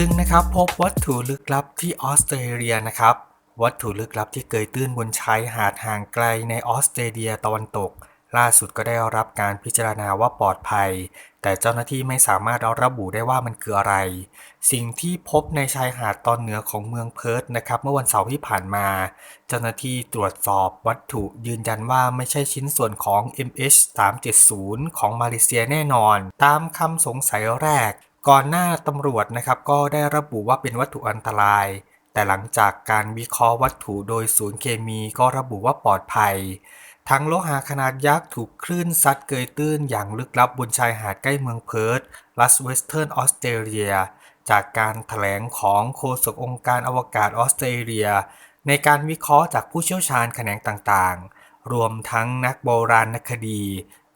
ลึงนะครับพบวัตถุลึกลับที่ออสเตรเลียนะครับ วัตถุลึกลับที่เกยตื้นบนชายหาดห่างไกลในออสเตรเลียตะวันตก ล่าสุดก็ได้รับการพิจารณาว่าปลอดภัย แต่เจ้าหน้าที่ไม่สามารถระบุได้ว่ามันคืออะไร สิ่งที่พบในชายหาดตอนเหนือของเมืองเพิร์ธนะครับ เมื่อวันเสาร์ที่ผ่านมา เจ้าหน้าที่ตรวจสอบวัตถุยืนยันว่าไม่ใช่ชิ้นส่วนของ MH370 ของมาเลเซียแน่นอน ตามคำสงสัยแรก ก่อนหน้าตำรวจนะครับก็ได้ระบุว่าเป็นวัตถุอันตราย แต่หลังจากการวิเคราะห์วัตถุโดยศูนย์เคมีก็ระบุว่าปลอดภัย ทั้งโลหะขนาดยักษ์ถูกคลื่นซัดเกยตื้นอย่างลึกลับบนชายหาดใกล้เมืองเพิร์ธรัสเวสเทิร์นออสเตรเลีย จากการถแถลงของโฆษกองค์การอวกาศออสเตรเลีย ในการวิเคราะห์จากผู้เชี่ยวชาญแขนงต่างๆ รวมทั้งนักโบราณคดี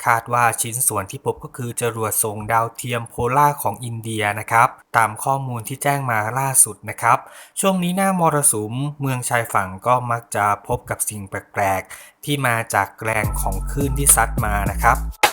คาดว่าชิ้นส่วนที่พบก็คือจรวดส่งดาวเทียมโพล่าของอินเดียนะครับ ตามข้อมูลที่แจ้งมาล่าสุดนะครับ ช่วงนี้หน้ามรสุมเมืองชายฝั่งก็มักจะพบกับสิ่งแปลกๆ ที่มาจากแรงของคลื่นที่ซัดมานะครับ